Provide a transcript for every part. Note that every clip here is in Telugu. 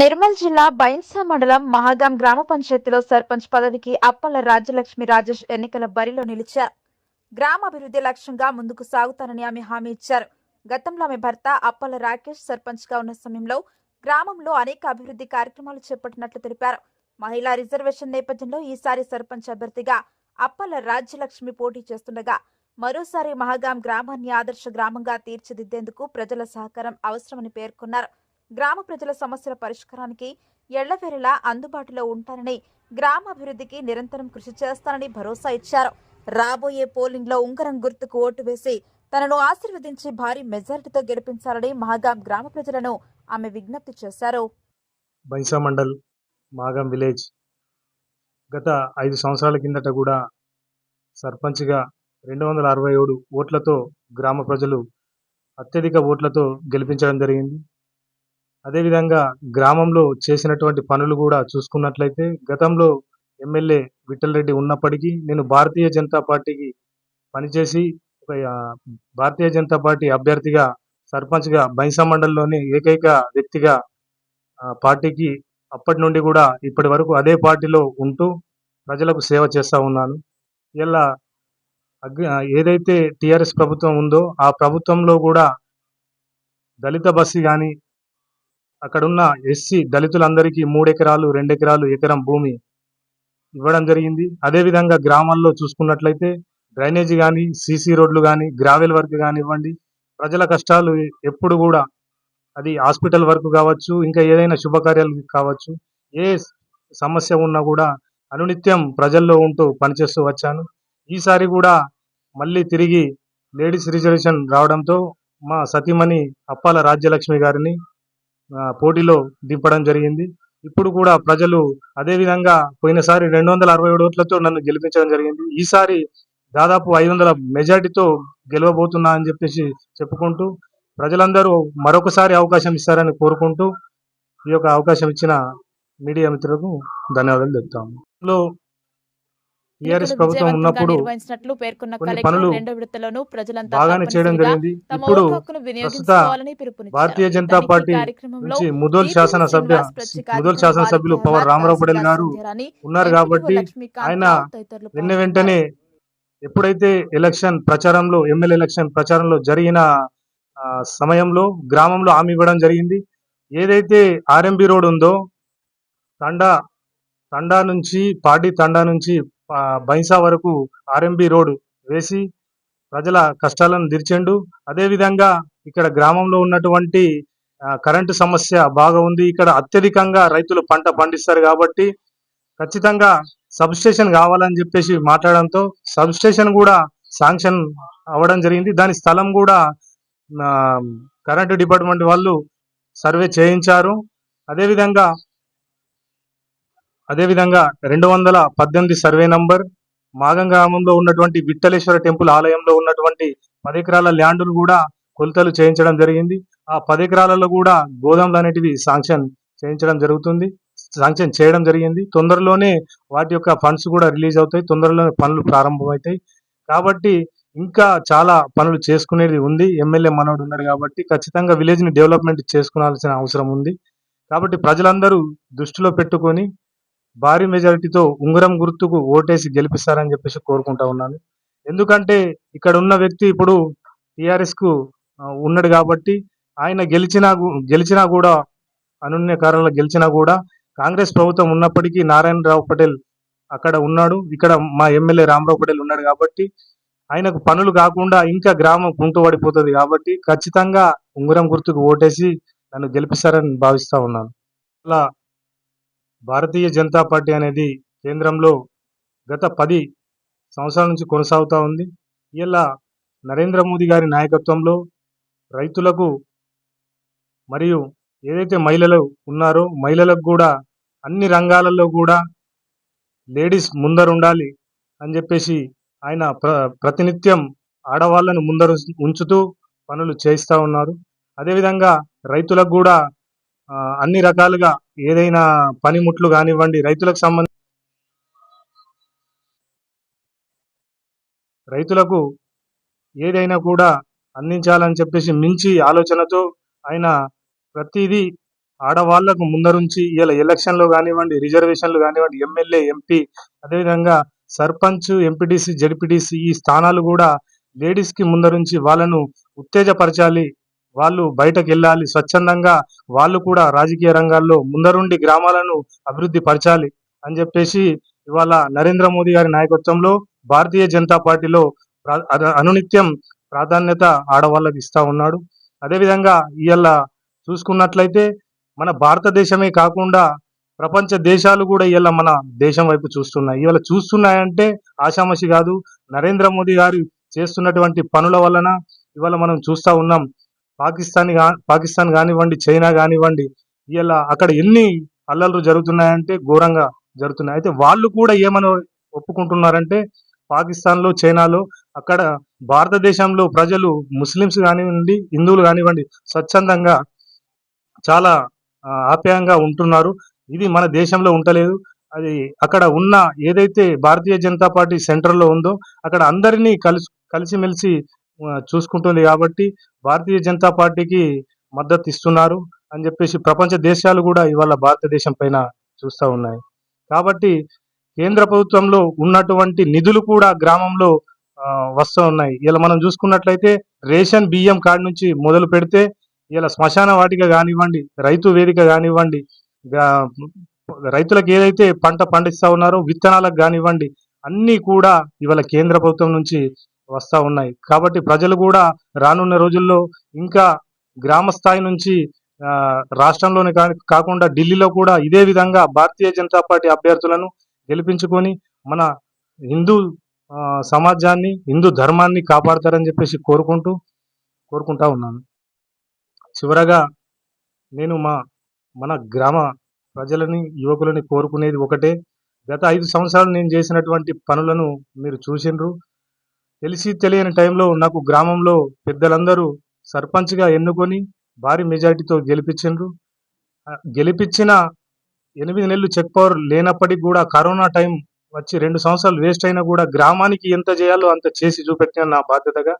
నిర్మల్ జిల్లా బైన్సా మండలం మహాగాం గ్రామ పంచాయతీలో సర్పంచ్ పదవికి అప్పల రాజ్యలక్ష్మి రాజేష్ ఎన్నికల బరిలో నిలిచారు. గ్రామాభివృద్ధి లక్ష్యంగా ముందుకు సాగుతానని ఆమె హామీ ఇచ్చారు. గతంలో ఆమె భర్త అప్పల రాకేష్ సర్పంచ్గా ఉన్న సమయంలో గ్రామంలో అనేక అభివృద్ధి కార్యక్రమాలు చేపట్టినట్లు తెలిపారు. మహిళా రిజర్వేషన్ నేపథ్యంలో ఈసారి సర్పంచ్ అభ్యర్థిగా అప్పల రాజ్యలక్ష్మి పోటీ చేస్తుండగా మరోసారి మహాగాం గ్రామాన్ని ఆదర్శ గ్రామంగా తీర్చిదిద్దేందుకు ప్రజల సహకారం అవసరమని పేర్కొన్నారు. గ్రామ ప్రజల సమస్యల పరిష్కారానికి ఎళ్ళవేళలా అందుబాటులో ఉంటానని గ్రామాభివృద్ధికి నిరంతరం కృషి చేస్తానని భరోసా ఇచ్చారు. రాబోయే పోలింగ్లో ఉంగరం గుర్తుకు ఓటు వేసి తనను ఆశీర్వదించి భారీ మెజారిటీతో గెలిపించాలని మహాగాం గ్రామ ప్రజలను ఆమె విజ్ఞప్తి చేశారు. బైసా మండల్ మాగం విలేజ్ గత ఐదు సంవత్సరాల కిందట కూడా సర్పంచ్గా రెండు వందల అరవై ఏడు ఓట్లతో గ్రామ ప్రజలు అత్యధిక ఓట్లతో గెలిపించడం జరిగింది. అదేవిధంగా గ్రామంలో చేసినటువంటి పనులు కూడా చూసుకున్నట్లయితే గతంలో ఎమ్మెల్యే విఠల్ రెడ్డి ఉన్నప్పటికీ నేను భారతీయ జనతా పార్టీకి పనిచేసి ఒక భారతీయ జనతా పార్టీ అభ్యర్థిగా సర్పంచ్గా బైసా మండలంలోని ఏకైక వ్యక్తిగా పార్టీకి అప్పటి నుండి కూడా ఇప్పటి వరకు అదే పార్టీలో ఉంటూ ప్రజలకు సేవ చేస్తూ ఉన్నాను. ఇలా అగ్- ఏదైతే టీఆర్ఎస్ ప్రభుత్వం ఉందో ఆ ప్రభుత్వంలో కూడా దళిత బస్సు కానీ అక్కడున్న ఎస్సీ దళితులందరికీ మూడు ఎకరాలు రెండు ఎకరాలు ఎకరం భూమి ఇవ్వడం జరిగింది. అదేవిధంగా గ్రామాల్లో చూసుకున్నట్లయితే డ్రైనేజీ కానీ సీసీ రోడ్లు కానీ గ్రావెల్ వర్క్ కానివ్వండి ప్రజల కష్టాలు ఎప్పుడు కూడా అది హాస్పిటల్ వర్క్ కావచ్చు ఇంకా ఏదైనా శుభకార్యాలు కావచ్చు ఏ సమస్య ఉన్నా కూడా అనునిత్యం ప్రజల్లో ఉంటూ పనిచేస్తూ వచ్చాను. ఈసారి కూడా మళ్ళీ తిరిగి లేడీస్ రిజర్వేషన్ రావడంతో మా సతీమణి అప్పాల రాజ్యలక్ష్మి గారిని పోటీలో దింపడం జరిగింది. ఇప్పుడు కూడా ప్రజలు అదే విధంగా పోయినసారి రెండు వందల అరవై ఏడు ఓట్లతో నన్ను గెలిపించడం జరిగింది. ఈసారి దాదాపు ఐదు వందల మెజార్టీతో గెలవబోతున్నా అని చెప్పేసి చెప్పుకుంటూ ప్రజలందరూ మరొకసారి అవకాశం ఇస్తారని కోరుకుంటూ ఈ యొక్క అవకాశం ఇచ్చిన మీడియా మిత్రులకు ధన్యవాదాలు చెప్తాము టీఆర్ఎస్ ప్రభుత్వం ఉన్నప్పుడు నిర్వహించినట్లు పేర్కొన్న కొన్ని కలెక్టర్ రెండో విడతలోనూ ప్రజలంతా బాగానే చేయడం జరిగింది ఇప్పుడు పిలుపునిచ్చారు. భారతీయ జనతా పార్టీ నుంచి ముదోల్ శ్రీనివాస్ ప్రత్యేక ముదోల్ అధికారి శాసనసభ్యులు వారితో పవర్ రామారావు పటేల్ గారు ఉన్నారు కాబట్టి ఆయన వెన్న. వెంటనే ఎప్పుడైతే ఎలక్షన్ ప్రచారంలో ఎమ్మెల్యే ఎలక్షన్ ప్రచారంలో జరిగిన ఆ, సమయంలో గ్రామంలో హామీ ఇవ్వడం జరిగింది ఏదైతే ఆర్ఎంబి రోడ్ ఉందో తండా తండా నుంచి పాడి తండా నుంచి బైంసా వరకు ఆర్ఎంబి రోడ్ వేసి ప్రజల కష్టాలను తీర్చండు. అదేవిధంగా ఇక్కడ గ్రామంలో ఉన్నటువంటి కరెంటు సమస్య బాగా ఉంది. ఇక్కడ అత్యధికంగా రైతులు పంట పండిస్తారు కాబట్టి ఖచ్చితంగా సబ్ స్టేషన్ కావాలని చెప్పేసి మాట్లాడడంతో సబ్ స్టేషన్ కూడా శాంక్షన్ అవ్వడం జరిగింది. దాని స్థలం కూడా కరెంటు డిపార్ట్మెంట్ వాళ్ళు సర్వే చేయించారు. అదేవిధంగా అదేవిధంగా రెండు వందల పద్దెనిమిది సర్వే నంబర్ మాగం గ్రామంలో ఉన్నటువంటి విట్టలేశ్వర టెంపుల్ ఆలయంలో ఉన్నటువంటి పది ఎకరాల కూడా కొలతలు చేయించడం జరిగింది. ఆ పది ఎకరాలలో కూడా గోదాములు అనేటివి శాంక్షన్ చేయించడం జరుగుతుంది శాంక్షన్ చేయడం జరిగింది. తొందరలోనే వాటి యొక్క ఫండ్స్ కూడా రిలీజ్ అవుతాయి తొందరలోనే పనులు ప్రారంభమవుతాయి. కాబట్టి ఇంకా చాలా పనులు చేసుకునేది ఉంది. ఎమ్మెల్యే మనోడు ఉన్నాడు కాబట్టి ఖచ్చితంగా విలేజ్ని డెవలప్మెంట్ చేసుకోవాల్సిన అవసరం ఉంది. కాబట్టి ప్రజలందరూ దృష్టిలో పెట్టుకొని భారీ మెజారిటీతో ఉంగరం గుర్తుకు ఓటేసి గెలిపిస్తారని చెప్పేసి కోరుకుంటా ఉన్నాను. ఎందుకంటే ఇక్కడ ఉన్న వ్యక్తి ఇప్పుడు టీఆర్ఎస్కు ఉన్నాడు కాబట్టి ఆయన గెలిచినా గెలిచినా కూడా అనున్య కారణంలో గెలిచినా కూడా కాంగ్రెస్ ప్రభుత్వం ఉన్నప్పటికీ నారాయణరావు పటేల్ అక్కడ ఉన్నాడు. ఇక్కడ మా ఎమ్మెల్యే రామరావు పటేల్ ఉన్నాడు కాబట్టి ఆయనకు పనులు కాకుండా ఇంకా గ్రామం కుంటుపడిపోతుంది కాబట్టి ఖచ్చితంగా ఉంగరం గుర్తుకు ఓటేసి నన్ను గెలిపిస్తారని భావిస్తా ఉన్నాను. అలా భారతీయ జనతా పార్టీ అనేది కేంద్రంలో గత పది సంవత్సరాల నుంచి కొనసాగుతూ ఉంది. ఇలా నరేంద్ర మోదీ గారి నాయకత్వంలో రైతులకు మరియు ఏదైతే మహిళలు ఉన్నారో మహిళలకు కూడా అన్ని రంగాలలో కూడా లేడీస్ ముందరుండాలి అని చెప్పేసి ఆయన ప్ర ప్రతినిత్యం ఆడవాళ్ళను ముందరు ఉంచుతూ పనులు చేయిస్తూ ఉన్నారు. అదేవిధంగా రైతులకు కూడా అన్ని రకాలుగా ఏదైనా పనిముట్లు కానివ్వండి రైతులకు సంబంధించి రైతులకు ఏదైనా కూడా అందించాలని చెప్పేసి మించి ఆలోచనతో ఆయన ప్రతిదీ ఆడవాళ్ళకు ముందరుంచి ఇలా ఎలక్షన్లో కానివ్వండి రిజర్వేషన్లు కానివ్వండి ఎమ్మెల్యే ఎంపీ అదేవిధంగా సర్పంచ్ ఎంపీటీసీ జడ్పీటీసీ ఈ స్థానాలు కూడా లేడీస్కి ముందరుంచి వాళ్ళను ఉత్తేజపరచాలి వాళ్ళు బయటకు వెళ్ళాలి స్వచ్ఛందంగా వాళ్ళు కూడా రాజకీయ రంగాల్లో ముందరుండి గ్రామాలను అభివృద్ధి పరచాలి అని చెప్పేసి ఇవాళ నరేంద్ర మోదీ గారి నాయకత్వంలో భారతీయ జనతా పార్టీలో అనునిత్యం ప్రాధాన్యత ఆడవాళ్ళకి ఇస్తా ఉన్నాడు. అదేవిధంగా ఇవాళ చూసుకున్నట్లయితే మన భారతదేశమే కాకుండా ప్రపంచ దేశాలు కూడా ఇవాళ మన దేశం వైపు చూస్తున్నాయి. ఇవాళ చూస్తున్నాయంటే ఆషామషి కాదు నరేంద్ర మోదీ గారు చేస్తున్నటువంటి పనుల వలన ఇవాళ మనం చూస్తా ఉన్నాం. పాకిస్తాన్ పాకిస్తాన్ కానివ్వండి చైనా కానివ్వండి ఇలా అక్కడ ఎన్ని అల్లర్లు జరుగుతున్నాయంటే ఘోరంగా జరుగుతున్నాయి. అయితే వాళ్ళు కూడా ఏమని ఒప్పుకుంటున్నారంటే పాకిస్తాన్లో చైనాలో అక్కడ భారతదేశంలో ప్రజలు ముస్లిమ్స్ కానివ్వండి హిందువులు కానివ్వండి స్వచ్ఛందంగా చాలా ఆప్యాయంగా ఉంటున్నారు. ఇది మన దేశంలో ఉంటలేదు అది అక్కడ ఉన్న ఏదైతే భారతీయ జనతా పార్టీ సెంటర్లో ఉందో అక్కడ అందరినీ కలిసి కలిసిమెలిసి చూసుకుంటుంది కాబట్టి భారతీయ జనతా పార్టీకి మద్దతు ఇస్తున్నారు అని చెప్పేసి ప్రపంచ దేశాలు కూడా ఇవాళ భారతదేశం పైన చూస్తూ ఉన్నాయి. కాబట్టి కేంద్ర ప్రభుత్వంలో ఉన్నటువంటి నిధులు కూడా గ్రామంలో వస్తూ ఉన్నాయి. ఇలా మనం చూసుకున్నట్లయితే రేషన్ బియ్యం కార్డు నుంచి మొదలు పెడితే ఇలా శ్మశాన వాటిక కానివ్వండి రైతు వేదిక కానివ్వండి రైతులకు ఏదైతే పంట పండిస్తా ఉన్నారో విత్తనాలకు కానివ్వండి అన్నీ కూడా ఇవాళ కేంద్ర ప్రభుత్వం నుంచి వస్తూ ఉన్నాయి. కాబట్టి ప్రజలు కూడా రానున్న రోజుల్లో ఇంకా గ్రామ స్థాయి నుంచి రాష్ట్రంలోనే కా- కాకుండా ఢిల్లీలో కూడా ఇదే విధంగా భారతీయ జనతా పార్టీ అభ్యర్థులను గెలిపించుకొని మన హిందూ సమాజాన్ని హిందూ ధర్మాన్ని కాపాడతారని చెప్పేసి కోరుకుంటూ కోరుకుంటా ఉన్నాను. చివరగా నేను మా మన గ్రామ ప్రజలని యువకులని కోరుకునేది ఒకటే. గత ఐదు సంవత్సరాలు నేను చేసినటువంటి పనులను మీరు చూసిండ్రు. తెలిసి తెలియని టైంలో నాకు గ్రామంలో పెద్దలందరూ సర్పంచ్గా ఎన్నుకొని భారీ మెజారిటీతో గెలిపించిండ్రు. గెలిపించిన ఎనిమిది నెలలు చెక్ పవర్ లేనప్పటికీ కూడా కరోనా టైం వచ్చి రెండు సంవత్సరాలు వేస్ట్ అయినా కూడా గ్రామానికి ఎంత చేయాలో అంత చేసి చూపెట్టిన నా బాధ్యతగా.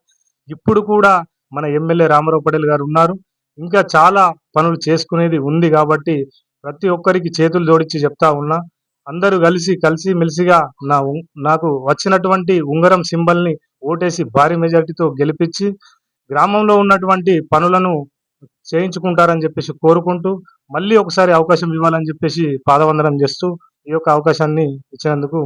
ఇప్పుడు కూడా మన ఎమ్మెల్యే రామారావు పటేల్ గారు ఉన్నారు. ఇంకా చాలా పనులు చేసుకునేది ఉంది కాబట్టి ప్రతి ఒక్కరికి చేతులు జోడించి చెప్తా ఉన్నా. అందరూ కలిసి కలిసి మెలిసిగా నా ఉం- నాకు వచ్చినటువంటి ఉంగరం సింబల్ని ఓటేసి భారీ మెజారిటీతో గెలిపించి గ్రామంలో ఉన్నటువంటి పనులను చేయించుకుంటారని చెప్పేసి కోరుకుంటూ మళ్ళీ ఒకసారి అవకాశం ఇవ్వాలని చెప్పేసి పాదవందనం చేస్తూ ఈ యొక్క అవకాశాన్ని ఇచ్చినందుకు